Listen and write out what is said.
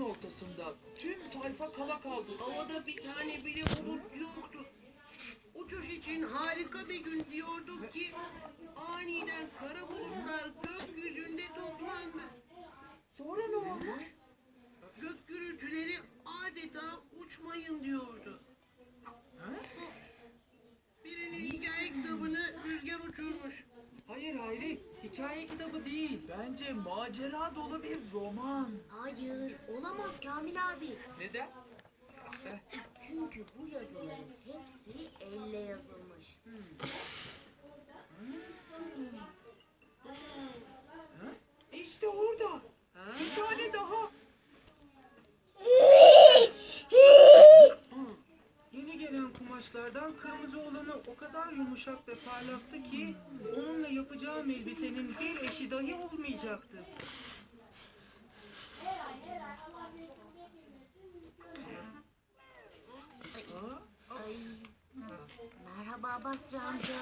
ortasında. Tüm tayfa kala kaldı. Havada bir tane bile bulut yoktu. Uçuş için harika bir gün diyorduk ki aniden kara bulutlar gökyüzünde toplandı. Sonra ne olmuş? Gök gürültüleri adeta uçmayın diyordu. Birinin hikaye kitabını rüzgar uçurmuş. Hayır Hayri, hikaye kitabı değil. Bence macera dolu bir roman. Hayır, olamaz Kamil abi. Neden? Çünkü bu yazıların hepsi elle yazılmış. İşte orada. Bir tane daha. Yeni gelen kumaşlardan kırmızı olanı o kadar yumuşak ve parlaktı ki onunla yapacağım elbisenin bir eşi dahi olmayacaktı. Ay. Merhaba Basri amca.